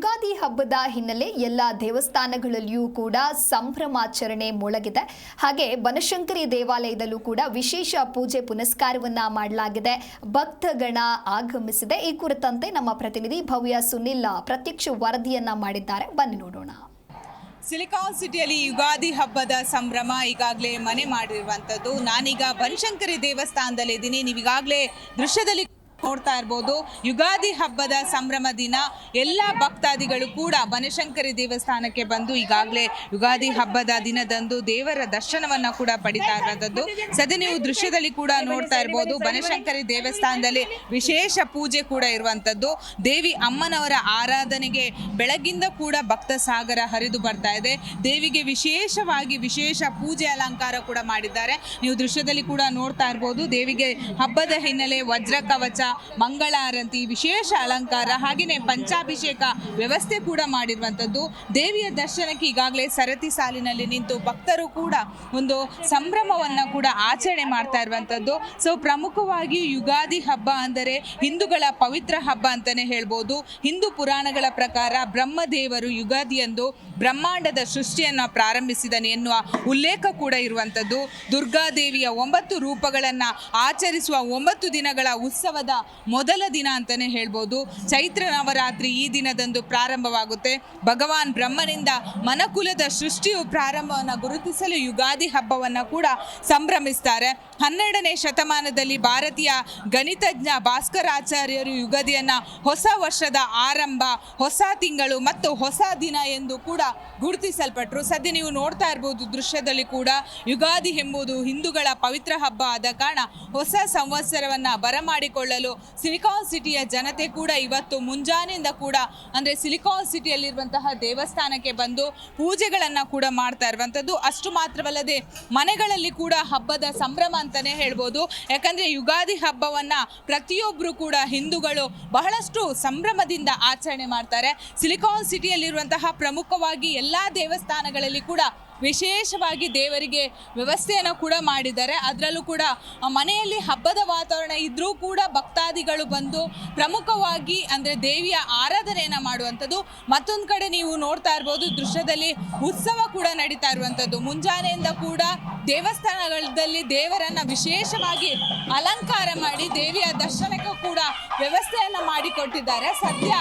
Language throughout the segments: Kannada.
ಯುಗಾದಿ ಹಬ್ಬದ ಹಿನ್ನೆಲೆ ಎಲ್ಲ ದೇವಸ್ಥಾನಗಳಲ್ಲಿಯೂ ಕೂಡ ಸಂಭ್ರಮಾಚರಣೆ ಮೊಳಗಿದೆ. ಹಾಗೆ ಬನಶಂಕರಿ ದೇವಾಲಯದಲ್ಲೂ ಕೂಡ ವಿಶೇಷ ಪೂಜೆ ಪುನಸ್ಕಾರವನ್ನ ಮಾಡಲಾಗಿದೆ. ಭಕ್ತಗಣ ಆಗಮಿಸಿದೆ. ಈ ಕುರಿತಂತೆ ನಮ್ಮ ಪ್ರತಿನಿಧಿ ಭವ್ಯ ಸುನಿಲ್ ಪ್ರತ್ಯಕ್ಷ ವರದಿಯನ್ನ ಮಾಡಿದ್ದಾರೆ. ಬನ್ನಿ ನೋಡೋಣ. ಸಿಲಿಕಾನ್ ಸಿಟಿಯಲ್ಲಿ ಯುಗಾದಿ ಹಬ್ಬದ ಸಂಭ್ರಮ ಈಗಾಗಲೇ ಮನೆ ಮಾಡಿರುವಂಥದ್ದು. ನಾನೀಗ ಬನಶಂಕರಿ ದೇವಸ್ಥಾನದಲ್ಲಿ ಇದ್ದೀನಿ ನೀವು ಈಗಾಗಲೇ ದೃಶ್ಯದಲ್ಲಿ ನೋಡ್ತಾ ಇರ್ಬೋದು. ಯುಗಾದಿ ಹಬ್ಬದ ಸಂಭ್ರಮ ದಿನ. ಎಲ್ಲ ಭಕ್ತಾದಿಗಳು ಕೂಡ ಬನಶಂಕರಿ ದೇವಸ್ಥಾನಕ್ಕೆ ಬಂದು ಈಗಾಗಲೇ ಯುಗಾದಿ ಹಬ್ಬದ ದಿನದಂದು ದೇವರ ದರ್ಶನವನ್ನ ಕೂಡ ಪಡಿತಾ ಇರುವಂಥದ್ದು ಸದ್ಯ ನೀವು ದೃಶ್ಯದಲ್ಲಿ ಕೂಡ ನೋಡ್ತಾ ಇರ್ಬೋದು. ಬನಶಂಕರಿ ದೇವಸ್ಥಾನದಲ್ಲಿ ವಿಶೇಷ ಪೂಜೆ ಕೂಡ ಇರುವಂಥದ್ದು. ದೇವಿ ಅಮ್ಮನವರ ಆರಾಧನೆಗೆ ಬೆಳಗಿಂದ ಕೂಡ ಭಕ್ತ ಸಾಗರ ಹರಿದು ಬರ್ತಾ ಇದೆ. ದೇವಿಗೆ ವಿಶೇಷವಾಗಿ ವಿಶೇಷ ಪೂಜೆ ಅಲಂಕಾರ ಕೂಡ ಮಾಡಿದ್ದಾರೆ. ನೀವು ದೃಶ್ಯದಲ್ಲಿ ಕೂಡ ನೋಡ್ತಾ ಇರ್ಬೋದು. ದೇವಿಗೆ ಹಬ್ಬದ ಹಿನ್ನೆಲೆ ವಜ್ರ ಕವಚ ಮಂಗಳಾರತಿ, ವಿಶೇಷ ಅಲಂಕಾರ ಹಾಗೆಯೇ ಪಂಚಾಭಿಷೇಕ ವ್ಯವಸ್ಥೆ ಕೂಡ ಮಾಡಿರುವಂಥದ್ದು. ದೇವಿಯ ದರ್ಶನಕ್ಕೆ ಈಗಾಗಲೇ ಸರತಿ ಸಾಲಿನಲ್ಲಿ ನಿಂತು ಭಕ್ತರು ಕೂಡ ಒಂದು ಸಂಭ್ರಮವನ್ನು ಕೂಡ ಆಚರಣೆ ಮಾಡ್ತಾ ಇರುವಂಥದ್ದು. ಸೊ ಪ್ರಮುಖವಾಗಿ ಯುಗಾದಿ ಹಬ್ಬ ಅಂದರೆ ಹಿಂದೂಗಳ ಪವಿತ್ರ ಹಬ್ಬ ಅಂತಲೇ ಹೇಳ್ಬೋದು. ಹಿಂದೂ ಪುರಾಣಗಳ ಪ್ರಕಾರ ಬ್ರಹ್ಮದೇವರು ಯುಗಾದಿಯಂದು ಬ್ರಹ್ಮಾಂಡದ ಸೃಷ್ಟಿಯನ್ನು ಪ್ರಾರಂಭಿಸಿದನು ಎನ್ನುವ ಉಲ್ಲೇಖ ಕೂಡ ಇರುವಂಥದ್ದು. ದುರ್ಗಾದೇವಿಯ ಒಂಬತ್ತು ರೂಪಗಳನ್ನು ಆಚರಿಸುವ ಒಂಬತ್ತು ದಿನಗಳ ಉತ್ಸವದ ಮೊದಲ ದಿನ ಅಂತಲೇ ಹೇಳ್ಬೋದು. ಚೈತ್ರ ನವರಾತ್ರಿ ಈ ದಿನದಂದು ಪ್ರಾರಂಭವಾಗುತ್ತೆ. ಭಗವಾನ್ ಬ್ರಹ್ಮನಿಂದ ಮನಕುಲದ ಸೃಷ್ಟಿಯು ಪ್ರಾರಂಭವನ್ನು ಗುರುತಿಸಲು ಯುಗಾದಿ ಹಬ್ಬವನ್ನು ಕೂಡ ಸಂಭ್ರಮಿಸ್ತಾರೆ. ಹನ್ನೆರಡನೇ ಶತಮಾನದಲ್ಲಿ ಭಾರತೀಯ ಗಣಿತಜ್ಞ ಭಾಸ್ಕರಾಚಾರ್ಯರು ಯುಗಾದಿಯನ್ನು ಹೊಸ ವರ್ಷದ ಆರಂಭ, ಹೊಸ ತಿಂಗಳು ಮತ್ತು ಹೊಸ ದಿನ ಎಂದು ಕೂಡ ಗುರುತಿಸಲ್ಪಟ್ಟರು ಸದ್ಯ ನೀವು ನೋಡ್ತಾ ಇರ್ಬೋದು ದೃಶ್ಯದಲ್ಲಿ ಕೂಡ ಯುಗಾದಿ ಎಂಬುದು ಹಿಂದೂಗಳ ಪವಿತ್ರ ಹಬ್ಬ ಆದ ಕಾರಣ ಹೊಸ ಸಂವತ್ಸರವನ್ನು ಬರಮಾಡಿಕೊಳ್ಳಲು ಸಿಲಿಕಾನ್ ಸಿಟಿಯ ಜನತೆ ಕೂಡ ಇವತ್ತು ಮುಂಜಾನೆಯಿಂದ ಕೂಡ ಅಂದರೆ ಸಿಲಿಕಾನ್ ಸಿಟಿಯಲ್ಲಿರುವಂತಹ ದೇವಸ್ಥಾನಕ್ಕೆ ಬಂದು ಪೂಜೆಗಳನ್ನು ಕೂಡ ಮಾಡ್ತಾ ಇರುವಂಥದ್ದು. ಅಷ್ಟು ಮಾತ್ರವಲ್ಲದೆ ಮನೆಗಳಲ್ಲಿ ಕೂಡ ಹಬ್ಬದ ಸಂಭ್ರಮ ಅಂತಲೇ ಹೇಳ್ಬೋದು. ಯಾಕಂದರೆ ಯುಗಾದಿ ಹಬ್ಬವನ್ನು ಪ್ರತಿಯೊಬ್ಬರು ಕೂಡ ಹಿಂದೂಗಳು ಬಹಳಷ್ಟು ಸಂಭ್ರಮದಿಂದ ಆಚರಣೆ ಮಾಡ್ತಾರೆ. ಸಿಲಿಕಾನ್ ಸಿಟಿಯಲ್ಲಿರುವಂತಹ ಪ್ರಮುಖವಾಗಿ ಎಲ್ಲ ದೇವಸ್ಥಾನಗಳಲ್ಲಿ ಕೂಡ ವಿಶೇಷವಾಗಿ ದೇವರಿಗೆ ವ್ಯವಸ್ಥೆಯನ್ನು ಕೂಡ ಮಾಡಿದ್ದಾರೆ. ಅದರಲ್ಲೂ ಕೂಡ ಮನೆಯಲ್ಲಿ ಹಬ್ಬದ ವಾತಾವರಣ ಇದ್ದರೂ ಕೂಡ ಭಕ್ತಾದಿಗಳು ಬಂದು ಪ್ರಮುಖವಾಗಿ ಅಂದರೆ ದೇವಿಯ ಆರಾಧನೆಯನ್ನು ಮಾಡುವಂಥದ್ದು. ಮತ್ತೊಂದು ಕಡೆ ನೀವು ನೋಡ್ತಾ ಇರ್ಬೋದು, ದೃಶ್ಯದಲ್ಲಿ ಉತ್ಸವ ಕೂಡ ನಡೀತಾ ಇರುವಂಥದ್ದು. ಮುಂಜಾನೆಯಿಂದ ಕೂಡ ದೇವಸ್ಥಾನಗಳಲ್ಲಿ ದೇವರನ್ನು ವಿಶೇಷವಾಗಿ ಅಲಂಕಾರ ಮಾಡಿ ದೇವಿಯ ದರ್ಶನಕ್ಕೂ ಕೂಡ ವ್ಯವಸ್ಥೆಯನ್ನು ಮಾಡಿಕೊಟ್ಟಿದ್ದಾರೆ. ಸದ್ಯ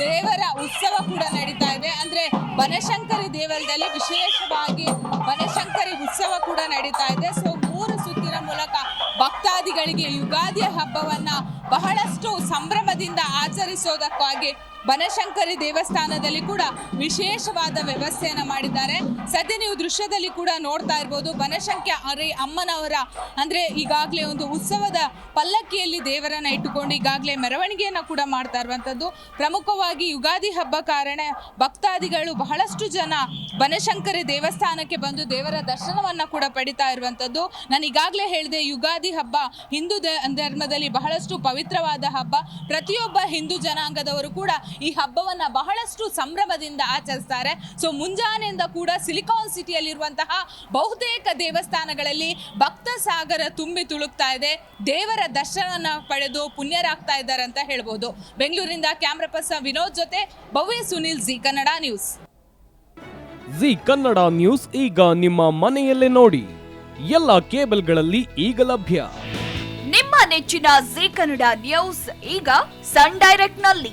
ದೇವರ ಉತ್ಸವ ಕೂಡ ನಡೀತಾ ಇದೆ. ಅಂದರೆ ಬನಶಂಕರಿ ದೇವಾಲಯದಲ್ಲಿ ವಿಶೇಷವಾಗಿ ಬನಶಂಕರಿ ಉತ್ಸವ ಕೂಡ ನಡೀತಾ ಇದೆ. ಸೊ ಮೂರು ಸುತ್ತಿನ ಮೂಲಕ ಭಕ್ತಾದಿಗಳಿಗೆ ಯುಗಾದಿ ಹಬ್ಬವನ್ನ ಬಹಳಷ್ಟು ಸಂಭ್ರಮದಿಂದ ಆಚರಿಸೋದಕ್ಕಾಗಿ ಬನಶಂಕರಿ ದೇವಸ್ಥಾನದಲ್ಲಿ ಕೂಡ ವಿಶೇಷವಾದ ವ್ಯವಸ್ಥೆಯನ್ನು ಮಾಡಿದ್ದಾರೆ. ಸದ್ಯ ನೀವು ದೃಶ್ಯದಲ್ಲಿ ಕೂಡ ನೋಡ್ತಾ ಇರ್ಬೋದು, ಬನಶಂಕರಿ ಅಮ್ಮನವರ ಅಂದರೆ ಈಗಾಗಲೇ ಒಂದು ಉತ್ಸವದ ಪಲ್ಲಕ್ಕಿಯಲ್ಲಿ ದೇವರನ್ನು ಇಟ್ಟುಕೊಂಡು ಈಗಾಗಲೇ ಮೆರವಣಿಗೆಯನ್ನು ಕೂಡ ಮಾಡ್ತಾ ಇರುವಂಥದ್ದು ಪ್ರಮುಖವಾಗಿ ಯುಗಾದಿ ಹಬ್ಬ ಕಾರಣ ಭಕ್ತಾದಿಗಳು ಬಹಳಷ್ಟು ಜನ ಬನಶಂಕರಿ ದೇವಸ್ಥಾನಕ್ಕೆ ಬಂದು ದೇವರ ದರ್ಶನವನ್ನು ಕೂಡ ಪಡಿತಾ ಇರುವಂಥದ್ದು ನಾನು ಈಗಾಗಲೇ ಹೇಳಿದೆ, ಯುಗಾದಿ ಹಬ್ಬ ಹಿಂದೂ ಧರ್ಮದಲ್ಲಿ ಬಹಳಷ್ಟು ಪವಿತ್ರವಾದ ಹಬ್ಬ. ಪ್ರತಿಯೊಬ್ಬ ಹಿಂದೂ ಜನಾಂಗದವರು ಕೂಡ ಈ ಹಬ್ಬವನ್ನ ಬಹಳಷ್ಟು ಸಂಭ್ರಮದಿಂದ ಆಚರಿಸ್ತಾರೆ. ಸೊ ಮುಂಜಾನೆಯಿಂದ ಕೂಡ ಸಿಲಿಕಾನ್ ಸಿಟಿಯಲ್ಲಿರುವಂತಹ ಬಹುತೇಕ ದೇವಸ್ಥಾನಗಳಲ್ಲಿ ಭಕ್ತ ಸಾಗರ ತುಂಬಿ ತುಳುಕ್ತಾ ಇದೆ. ದೇವರ ದರ್ಶನ ಪಡೆದು ಪುಣ್ಯರಾಗ್ತಾ ಇದ್ದಾರೆ ಅಂತ ಹೇಳ್ಬೋದು. ಬೆಂಗಳೂರಿನಿಂದ ಕ್ಯಾಮ್ರಾ ಪರ್ಸನ್ ವಿನೋದ್ ಜೊತೆ ಭವ್ಯ ಸುನಿಲ್ ಜಿ ಕನ್ನಡ ನ್ಯೂಸ್. ಜಿ ಕನ್ನಡ ನ್ಯೂಸ್ ಈಗ ನಿಮ್ಮ ಮನೆಯಲ್ಲೇ ನೋಡಿ. ಎಲ್ಲ ಕೇಬಲ್ಗಳಲ್ಲಿ ಈಗ ಲಭ್ಯ. ನಿಮ್ಮ ನೆಚ್ಚಿನ ಜಿ ಕನ್ನಡ ನ್ಯೂಸ್ ಈಗ ಸನ್ ಡೈರೆಕ್ಟ್ನಲ್ಲಿ